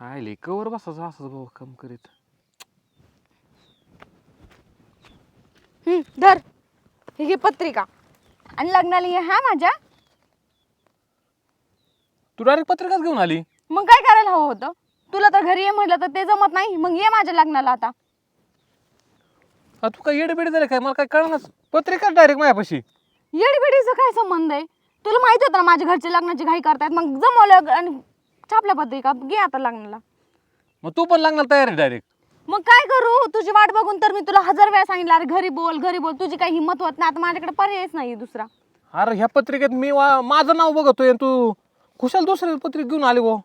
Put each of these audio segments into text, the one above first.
हायले cover बसायचं असं भाऊ काम करीत हम्म, धर. ही घे पत्रिका. आणि लग्नाला ये हा माझ्या? तू डायरेक्ट पत्रिकाच घेऊन आली? मग काय करायला हवं होतं? तुला तर घरी ये म्हटलं तर ते जमत नाही. मग ये माझ्या लग्नाला आता. आ, तू काय येडे बेडे झाले काय? मला काय कळणार पत्रिका डायरेक्ट माझ्यापाशी. येडीबिडीचा काय संबंध आहे? तुला माहिती होतं ना माझ्या घरचे लग्नाची घाई करतायत. मग जमवलं आणि छापल्या पत्रिका घे आता लग्नाला. मग तू पण लागणार तयार आहे डायरेक्ट मग काय करू? तुझी वाट बघून तर मी तुला हजार वेळा सांगितलं अरे घरी बोल घरी बोल तुझी काही हिंमत होत नाही आता माझ्याकडे पर्यायच नाही दुसरा. अरे ह्या पत्रिकेत मी वा- माझं नाव बघतोय आणि तू खुशाल दुसरी पत्रिका घेऊन आली भाऊ.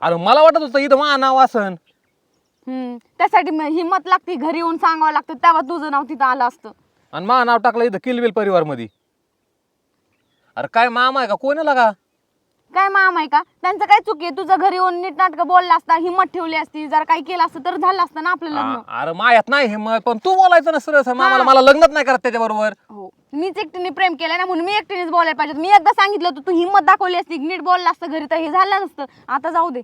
अरे मला वाटत होतं इथं मा नाव असन. हम्म त्यासाठी म- हिंमत लागते घरी येऊन सांगावं लागतं तेव्हा तुझं नाव तिथं आलं असतं. आणि मा नाव टाकलं इथं किलबिल परिवारमध्ये. अरे काय मामा आहे का? कोण आहे लागा? काय माम आहे का? त्यांचं काय चुकी आहे? तुझं घरी येऊन नीट नाटक बोलला असता हिंमत ठेवली असती जर काही केलं असतं तर झालं असतं ना आपलं लग्न? आ- अरे मायात नाही हिंमत पण तू बोलायचं ना सरळ मामाला मला लग्नच नाही करत त्याच्याबरोबर. हो. मीच एकटीने प्रेम केलं ना म्हणून मी एकटीनेच बोलायला पाहिजे होतं. मी एकदा सांगितलं होतं तू हिंमत दाखवली असती नीट बोलला असतं घरी तर हे झालं नसतं. आता जाऊ दे.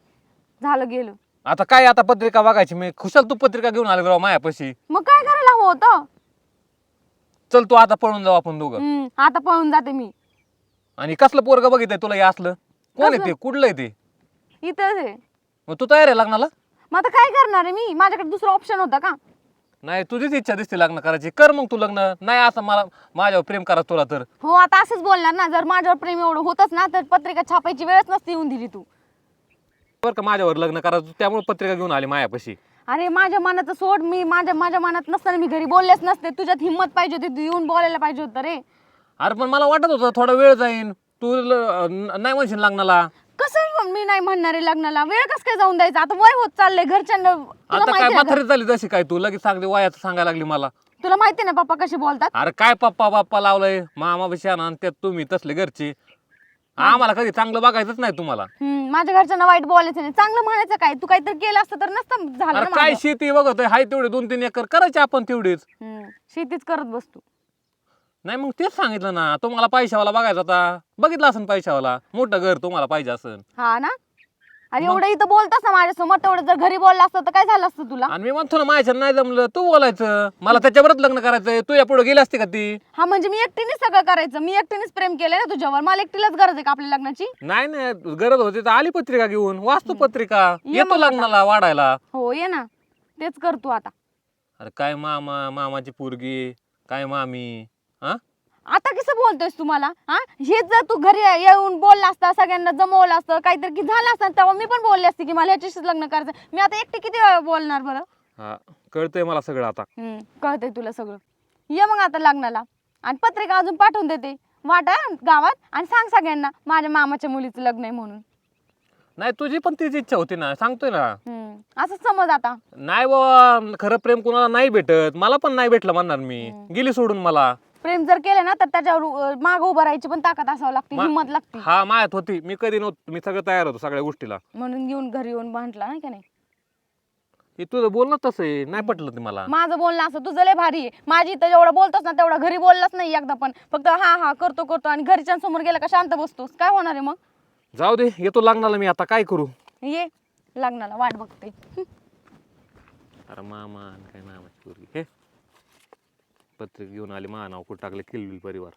झालं गेलं. आता काय आता पत्रिका बघायची? मी खुशाल तू पत्रिका घेऊन आली राव मायापाशी. मग काय करायला हवं होतं? चल तू आता पळून जाऊ आपण दोघं. हम्म, आता पळून जाते मी. आणि कसलं पोरग बघितलंय तुला हे असलं? कोण आहे? ते? कुठलं आहे ते? इथंच आहे. मग तू तयार आहे लग्नाला? मग आता काय करणार आहे मी? माझ्याकडे दुसरा ऑप्शन होता का? नाही तुझीच इच्छा दिसते लग्न करायची. कर मग तू लग्न. नाही असं मला माझ्यावर प्रेम करा तुला तर. हो आता असंच बोलणार ना. जर माझ्यावर प्रेम एवढं होतच ना तर पत्रिका छापायची वेळच नसती येऊन दिली तू. बरं का माझ्यावर लग्न करायचं त्यामुळे पत्रिका घेऊन आली मायापाशी. अरे माझ्या मनाचं सोड. मी माझ्या माझ्या मनात नसताना मी घरी बोललेच नसते. तुझ्यात हिंमत पाहिजे होती. तू येऊन बोलायला पाहिजे होतं रे. अरे पण मला वाटत होतं थोडा वेळ जाईन. तू ल- नाही म्हणशील लग्नाला? कसं मी नाही म्हणणार आहे लग्नाला. वेळ कसं काय जाऊन द्यायचा? आता वय होत चाललंय घरच्यांना. तुला आता काय माहिती ना म्हातारी झाली तशी काय तू? लगेच सांगते वयाचं सांगायला लागली मला. तुला माहिती ना पप्पा कसे बोलतात? अरे काय पप्पा बाप्पा लावलंय? मामा आणि त्यात तुम्ही तसले घरचे. आम्हाला कधी चांगलं बघायचंच नाही तुम्हाला. हम्म, माझ्या घरच्यांना वाईट बोलायचं नाही. चांगलं म्हणायचं काय? तू काहीतरी केलं असतं तर नसतं झालं अरे ना काय माझं. शेती बघतोय हाय तेवढे दोन तीन एकर. करायची आपण तेवढीच. हम्म, शेतीच करत बसतो नाही मग तेच सांगितलं ना. तुम्हाला पैशावाला बघायचा होता. बघितलं असेल पैशावाला. मोठं घर तुम्हाला पाहिजे असेल. हा ना? अरे एवढं इथं बोलतस ना माझ्यासमोर तेवढं जर घरी बोलला असतं तर काय झालं असतं तुला? आणि मी म्हणतो ना माझ्या नाही जमलं. तू बोलायचं. मला त्याच्यावरच लग्न करायचंय. तू या पुढे गेली असते का ती? हा म्हणजे मी एकटीनेच सगळं करायचं. मी एकटीनेच प्रेम केलंय ना तुझ्यावर. मला एकटीलाच गरज आहे का आपल्या लग्नाची? नाही नाही. गरज होती तर आली पत्रिका घेऊन. वाचतो पत्रिका. ये येतो मग आता. लग्नाला वाढायला. हो ये ना. तेच कर तू आता. अरे काय मामा मामाची पोरगी. काय मामी? हा? आता कसं बोलतोयस तुम्हाला हा? हेच जर तू घरी येऊन बोलला असता सगळ्यांना जमवलं असतं काहीतरी की झालं असतं तेव्हा मी पण बोलले असते की मला ह्याच्याशीच लग्न करायचं मी आता एकटी किती वेळा बोलणार बरं? हा कळतंय मला सगळं आता. हम्म, कळतंय तुला सगळं. ये मग आता लग्नाला आणि पत्रिका अजून पाठवून देते. वाटा गावात आणि सांग सगळ्यांना माझ्या मामाच्या मुलीचं लग्न आहे म्हणून. नाही तुझी पण तीच इच्छा होती ना सांगतोय ना. हम्म, असं समज आता. नाही बाबा खरं प्रेम कोणाला नाही भेटत. मला पण नाही भेटलं म्हणणार मी. गेली सोडून मला. प्रेम जर केलं ना तर त्याच्यावर माग उभं राहायची पण ताकद असावं लागते मा- हिंमत लागते. हा मायात होती. मी कधी नव्हतो मी सगळं तयार होतो सगळ्या गोष्टीला. म्हणून येऊन घरी येऊन म्हटला नाही का नाही? हे तुझं बोलणं तसं आहे नाही पटलं ते मला. माझं बोलणं असं तुझं लय भारी आहे. माझी इथं जेवढं बोलतोस ना तेवढं घरी बोललाच नाही एकदा पण. फक्त हा हा करतो करतो आणि घरच्यांसमोर गेला का शांत बसतोस. काय होणार आहे मग? जाऊ दे येतो लग्नाला मी आता काय करू? ये लग्नाला वाट बघते. अरे मामा आणि काय पोरगी हे. पत्रिका घेऊन आली महानाव कुठं टाकले किलबिल परिवार.